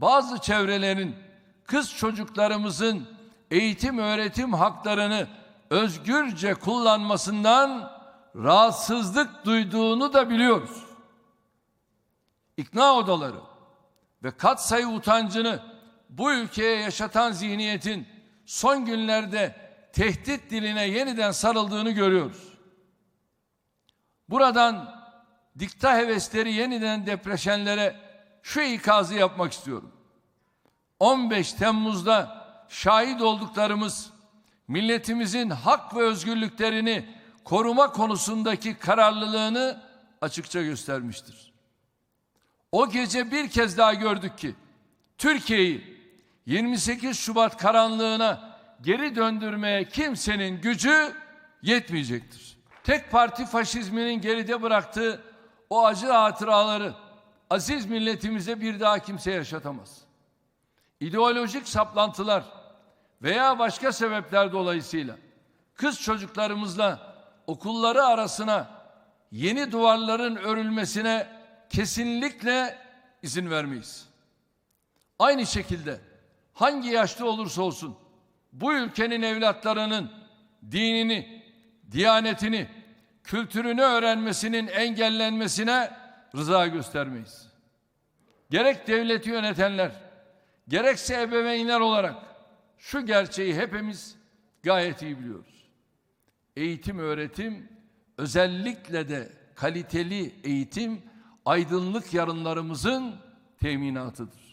bazı çevrelerin kız çocuklarımızın eğitim öğretim haklarını özgürce kullanmasından rahatsızlık duyduğunu da biliyoruz. İkna odaları ve katsayı utancını bu ülkeye yaşatan zihniyetin son günlerde tehdit diline yeniden sarıldığını görüyoruz. Buradan dikta hevesleri yeniden depreşenlere şu ikazı yapmak istiyorum. 15 Temmuz'da şahit olduklarımız milletimizin hak ve özgürlüklerini koruma konusundaki kararlılığını açıkça göstermiştir. O gece bir kez daha gördük ki Türkiye'yi 28 Şubat karanlığına geri döndürmeye kimsenin gücü yetmeyecektir. Tek parti faşizminin geride bıraktığı o acı hatıraları aziz milletimize bir daha kimse yaşatamaz. İdeolojik saplantılar veya başka sebepler dolayısıyla kız çocuklarımızla okulları arasına yeni duvarların örülmesine kesinlikle izin vermeyiz. Aynı şekilde hangi yaşta olursa olsun bu ülkenin evlatlarının dinini, diyanetini, kültürünü öğrenmesinin engellenmesine rıza göstermeyiz. Gerek devleti yönetenler, gerekse ebeveynler olarak şu gerçeği hepimiz gayet iyi biliyoruz. Eğitim, öğretim, özellikle de kaliteli eğitim, aydınlık yarınlarımızın teminatıdır.